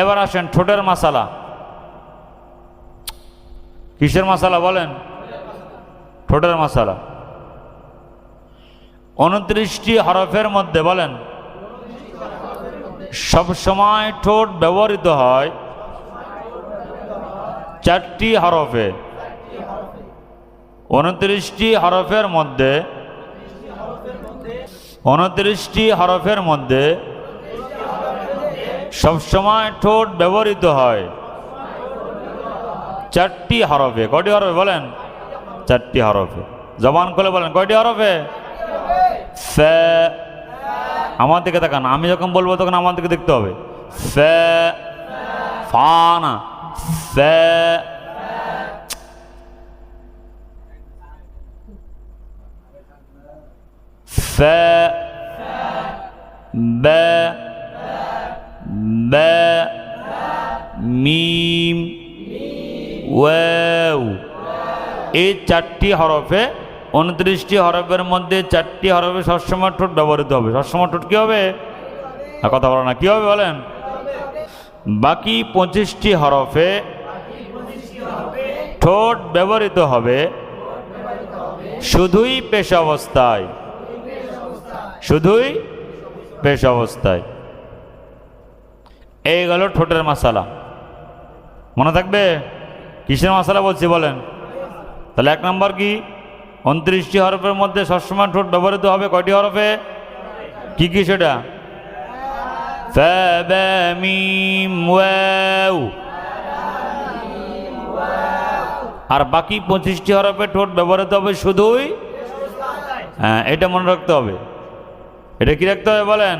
এবার আসেন ঠোঁটের মাসালা। কিসের মাসালা বলেন? ঠোঁটের মাসালা। উনত্রিশটি হরফের মধ্যে বলেন, সব সময় ঠোঁট ব্যবহৃত হয় চারটি হরফে। উনত্রিশটি হরফের মধ্যে, উনত্রিশটি হরফের মধ্যে সবসময় ঠোঁট ব্যবহৃত হয়। চারটি হরফে। কয়টি হরফে বলেন? চারটি হরফে। জবান খুলে বলেন, কয়টি হরফে? আমার দিকে তাকান, আমি যখন বলব তখন আমার দিকে দেখতে হবে। ফে। ফা। বে মিম ওয়াও এই চারটি হরফে উনত্রিশটি হরফের মধ্যে চারটি হরফে সবসময় ঠোঁট ব্যবহৃত হবে। সবসময় ঠোঁট কী হবে? আর কথা বলো না, কী হবে বলেন? বাকি পঁচিশটি হরফে ঠোঁট ব্যবহৃত হবে শুধুই পেশ অবস্থায় শুধুই পেশ অবস্থায় এই গেল ঠোঁটের মশালা মনে থাকবে? কিসের মশালা বলছি বলেন? তাহলে এক নম্বর কি? উনত্রিশটি হরফের মধ্যে সবসময় ঠোঁট ব্যবহৃত হবে কয়টি হরফে? কি কি সেটা। আর বাকি পঁচিশটি হরফে ঠোঁট ব্যবহৃত হবে শুধুই? হ্যাঁ এটা মনে রাখতে হবে। এটা কি রাখতে হবে বলেন?